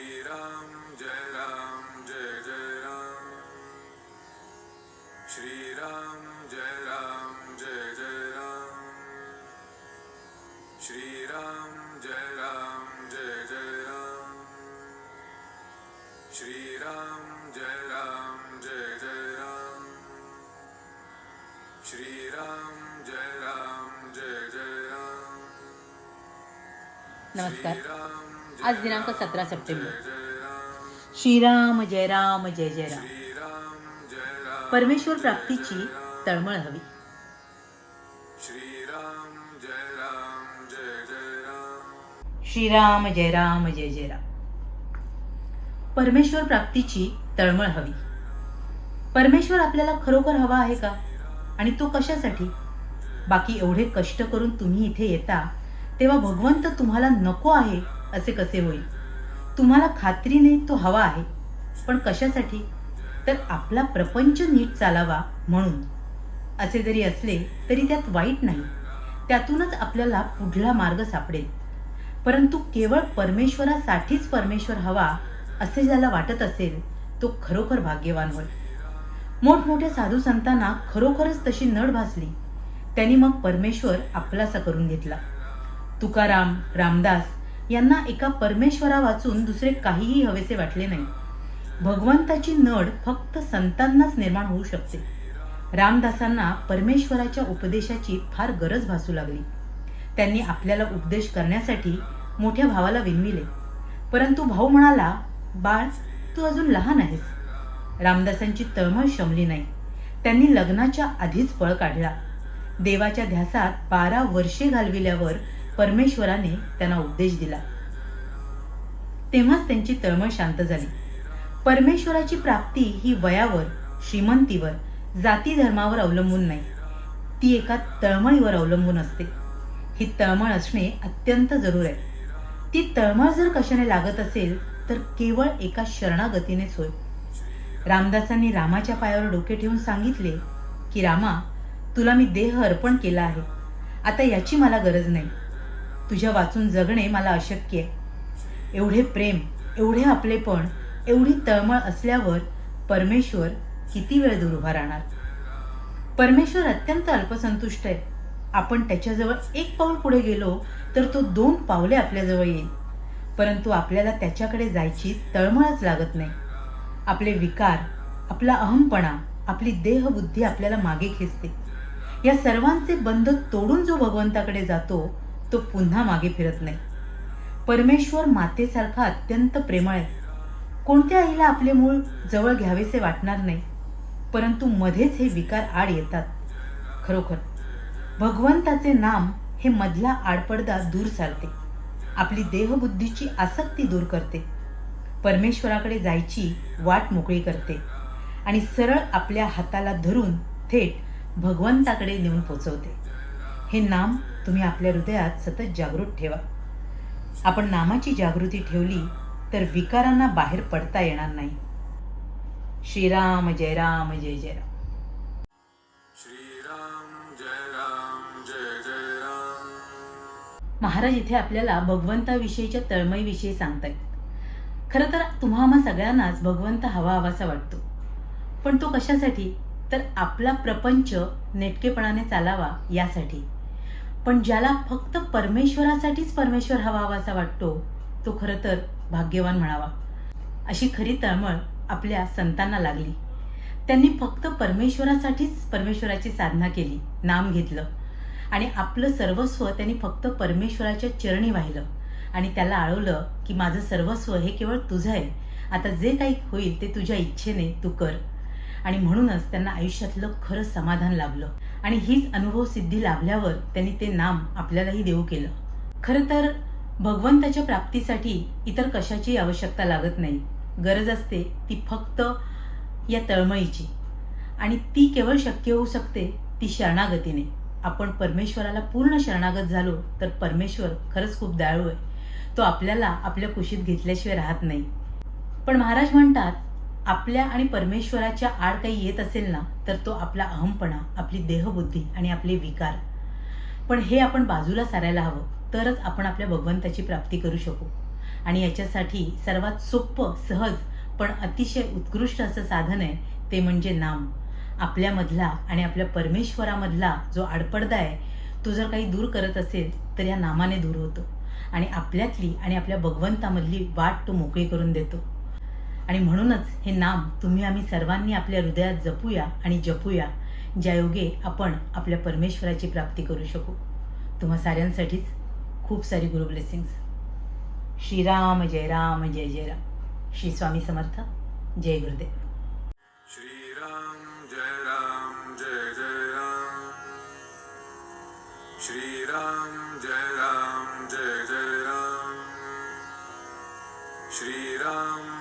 श्रीराम जय राम जय जय राम। श्रीराम जय राम जय जय राम। श्रीराम जय राम जय जय राम। श्रीराम जय राम जय जय राम। श्रीराम जय राम जय जय राम। नमस्कार। आज दिनांक सतरा सप्टेंबर. श्रीराम जय राम जय जय राम. राम परमेश्वर प्राप्तीची तळमळ हवी. श्रीराम श्रीराम जय राम जय जय राम. परमेश्वर प्राप्तीची तळमळ हवी. परमेश्वर आपल्याला खरोखर हवा आहे का? आणि तो कशासाठी? बाकी एवढे कष्ट करून तुम्ही इथे येता तेव्हा भगवंत तुम्हाला नको आहे असे कसे होईल? तुम्हाला खात्रीने तो हवा आहे. पण कशासाठी? तर आपला प्रपंच नीट चालावा म्हणून. असे जरी असले तरी त्यात वाईट नाही. त्यातूनच आपल्याला पुढला मार्ग सापडेल. परंतु केवळ परमेश्वरासाठीच परमेश्वर हवा असे ज्याला वाटत असेल तो खरोखर भाग्यवान होय मोठमोठ्या साधू संतांना खरोखरच तशी नड भासली. त्यांनी मग परमेश्वर आपलासा करून घेतला. तुकाराम रामदास यांना एका परमेश्वरा वाचून दुसरे काहीही हवेसे वाटले नाही. भगवंताची नड फक्त संतांनाच निर्माण होऊ शकते. रामदासांना परमेश्वराच्या उपदेशाची फार गरज भासू लागली. त्यांनी आपल्याला उपदेश करण्यासाठी मोठ्या भावाला विनविले. परंतु भाऊ म्हणाला बाळ तू अजून लहान आहेस रामदासांची तळमळ शमली नाही. त्यांनी लग्नाच्या आधीच पळ काढला. देवाच्या ध्यासात बारा वर्षे घालविल्यावर परमेश्वराने त्यांना उपदेश दिला. तेव्हाच त्यांची तळमळ शांत झाली. परमेश्वराची प्राप्ती ही वयावर श्रीमंतीवर जाती धर्मावर अवलंबून नाही. ती एका तळमळीवर अवलंबून असते. ही तळमळ असणे अत्यंत जरूर आहे. ती तळमळ जर कशाने लागत असेल तर केवळ एका शरणागतीनेच होय. रामदासांनी रामाच्या पायावर डोके ठेवून सांगितले की रामा तुला मी देह अर्पण केला आहे. आता याची मला गरज नाही. तुझ्या वाचून जगणे मला अशक्य आहे. एवढे प्रेम एवढे आपलेपण एवढी तळमळ असल्यावर परमेश्वर किती वेळ दूर उभा राहणार? परमेश्वर अत्यंत अल्पसंतुष्ट आहे. आपण त्याच्याजवळ एक पाऊल पुढे गेलो तर तो दोन पावले आपल्याजवळ येईल. परंतु आपल्याला त्याच्याकडे जायची तळमळच लागत नाही. आपले विकार आपला अहमपणा आपली देहबुद्धी आपल्याला मागे खेचते. या सर्वांचे बंध तोडून जो भगवंताकडे जातो तो पुन्हा मागे फिरत नाही. परमेश्वर मातेसारखा अत्यंत प्रेमळ आहे. कोणत्या आईला आपले मूळ जवळ घ्यावेसे वाटणार नाही परंतु मध्येच हे विकार आड येतात. खरोखर भगवंताचे नाम हे मधला आडपडदा दूर सारते. आपली देहबुद्धीची आसक्ती दूर करते. परमेश्वराकडे जायची वाट मोकळी करते आणि सरळ आपल्या हाताला धरून थेट भगवंताकडे नेऊन पोचवते. हे नाम तुम्ही आपल्या हृदयात सतत जागृत ठेवा. आपण नामाची जागृती ठेवली तर विकारांना बाहेर पडता येणार नाही. श्रीराम जय राम जय जय राम. श्रीराम जय राम जय जय राम. महाराज इथे आपल्याला भगवंताविषयीच्या तळमळीविषयी सांगतायत. खरं तर तुम्हा आम्हा सगळ्यांनाच भगवंत हवा हवासा वाटतो. पण तो कशासाठी? तर आपला प्रपंच नेटकेपणाने चालावा यासाठी. पण ज्याला फक्त परमेश्वरासाठीच परमेश्वर हवा हवासा वाटतो तो खरं तर भाग्यवान म्हणावा. अशी खरी तळमळ आपल्या संतांना लागली. त्यांनी फक्त परमेश्वरासाठीच परमेश्वराची साधना केली नाम घेतलं. आणि आपलं सर्वस्व त्यांनी फक्त परमेश्वराच्या चरणी वाहिलं. आणि त्याला आळवलं की माझं सर्वस्व हे केवळ तुझं आहे. आता जे काही होईल ते तुझ्या इच्छेने तू कर. आणि म्हणूनच त्यांना आयुष्यातलं खरं समाधान लाभलं. आणि हीच अनुभव सिद्धी लाभल्यावर त्यांनी ते नाम आपल्यालाही देऊ केलं. खरं तर भगवंताच्या प्राप्तीसाठी इतर कशाची आवश्यकता लागत नाही. गरज असते ती फक्त या तळमळीची. आणि ती केवळ शक्य होऊ शकते ती शरणागतीने. आपण परमेश्वराला पूर्ण शरणागत झालो तर परमेश्वर खरंच खूप दयाळू आहे. तो आपल्याला आपल्या कुशीत घेतल्याशिवाय राहत नाही. पण महाराज म्हणतात आपल्या आणि परमेश्वराच्या आड काही येत असेल ना तर तो आपला अहमपणा आपली देहबुद्धी आणि आपले विकार. पण हे आपण बाजूला सारायला हवं तरच आपण आपल्या भगवंताची प्राप्ती करू शकू. आणि याच्यासाठी सर्वात सोपं सहज पण अतिशय उत्कृष्ट असं साधन आहे ते म्हणजे नाम. आपल्यामधला आणि आपल्या परमेश्वरामधला जो आडपडदा आहे तो जर काही दूर करत असेल तर या नामाने दूर होतो. आणि आपल्यातली आणि आपल्या भगवंतामधली वाट तो मोकळी करून देतो. आणि म्हणूनच हे नाम तुम्ही आम्ही सर्वांनी आपल्या हृदयात जपूया आणि जपूया ज्यायोगे आपण आपल्या परमेश्वराची प्राप्ती करू शकू. तुम्हा साऱ्यांसाठीच खूप सारी गुरु ब्लेसिंग्स. श्रीराम जय राम जय जय राम. श्री स्वामी समर्थ जय गुरुदेव. श्रीराम जय राम जय जय राम. श्रीराम जय राम जय जय राम. श्रीराम